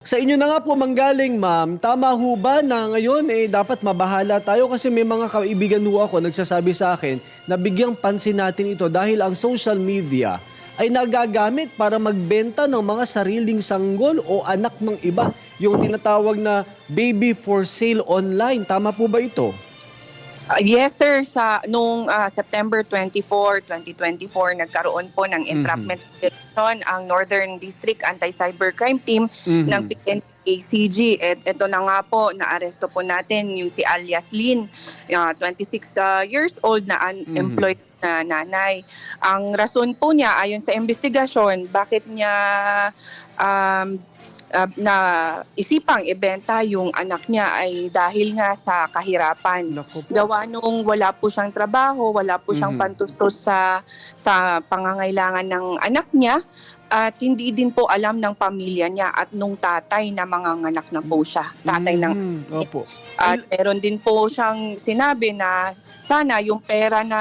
Sa inyo na nga po manggaling, ma'am. Tama ho ba na ngayon eh dapat mabahala tayo kasi may mga kaibigan ho ako nagsasabi sa akin na bigyang pansin natin ito dahil ang social media ay nagagamit para magbenta ng mga sariling sanggol o anak ng iba. Yung tinatawag na baby for sale online. Tama po ba ito? Uh, yes sir, sa nung uh, September 24, 2024 nagkaroon po ng entrapment operation ang Northern District Anti-Cybercrime Team Mhm. ng PNP-ACG. At ito na nga po, naaresto po natin yung si alias Lin, uh, 26 uh, years old na unemployed na nanay. Ang rason po niya ayon sa investigasyon, bakit niya um, uh, na isipang ibenta yung anak niya ay dahil nga sa kahirapan. Gawa nung wala po siyang trabaho, wala po siyang Mhm. pantustos sa sa pangangailangan ng anak niya at hindi din po alam ng pamilya niya at nung tatay na manganganak na po siya. Tatay ng Mhm. Opo. at meron din po siyang sinabi na sana yung pera na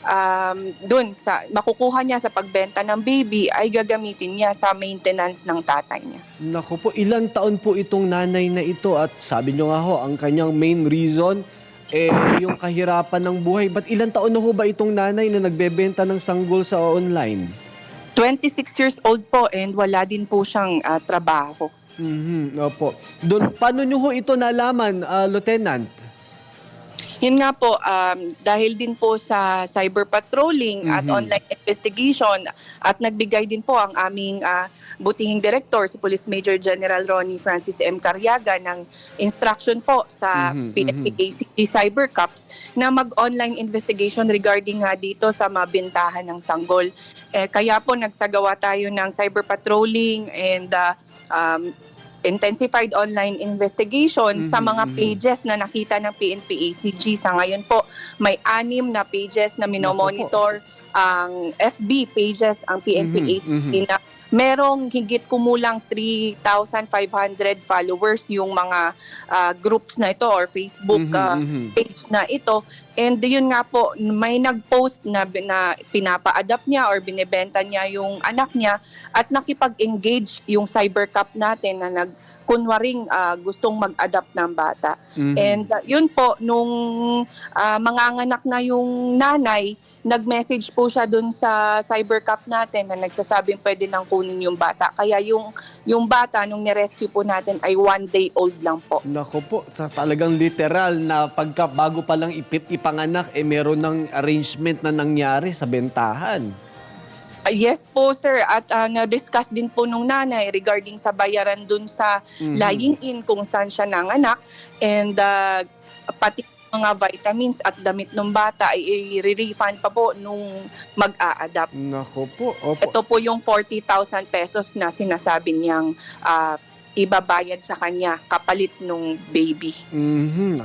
um, dun sa makukuha niya sa pagbenta ng baby ay gagamitin niya sa maintenance ng tatay niya. Naku po, ilang taon po itong nanay na ito at sabi nyo nga ho, ang kanyang main reason eh yung kahirapan ng buhay. Ba't ilang taon na ho ba itong nanay na nagbebenta ng sanggol sa online? 26 years old po and wala din po siyang ah, trabaho. Mhm, opo. Doon, paano nyo ho ito nalaman, ah, Lieutenant? Yun nga po, um, dahil din po sa cyber patrolling at Mhm. online investigation at nagbigay din po ang aming ah, butihing director, si Police Major General Ronnie Francis M. Carriaga ng instruction po sa Mhm, PNP-ACG Cyber Cups na mag-online investigation regarding nga dito sa mabintahan ng sanggol. Eh, kaya po nagsagawa tayo ng cyber patrolling and ah, um, intensified online investigation sa Mhm, mga mhm. pages na nakita ng PNP-ACG. Sa ngayon po, may anim na pages na minomonitor ang FB pages ang PNP-ACG Mhm, na merong higit kumulang 3,500 followers yung mga ah, groups na ito or Facebook ah, mhm. page na ito. And yun nga po, may nag-post na, na pinapa-adapt niya or binibenta niya yung anak niya at nakipag-engage yung cybercap natin na nag kunwaring ah, gustong mag-adapt ng bata. Mhm. And uh, yun po, nung uh, manganganak na yung nanay, nag-message po siya dun sa cybercap natin na nagsasabing pwede nang kunin yung bata. Kaya yung, yung bata, nung nirescue po natin, ay one day old lang po. Nako po, sa talagang literal na pagka bago pa lang ipip ipanganak, eh meron ng arrangement na nangyari sa bentahan. Uh, yes po, sir. At uh, na-discuss din po nung nanay regarding sa bayaran dun sa Mhm. lying in kung saan siya nanganak. And uh, pati mga vitamins at damit ng bata ay i-refund pa po nung mag-a-adapt. Nako po, opo. Ito po yung 40,000 pesos na sinasabi niyang ah, ibabayad sa kanya kapalit nung baby. Mhm.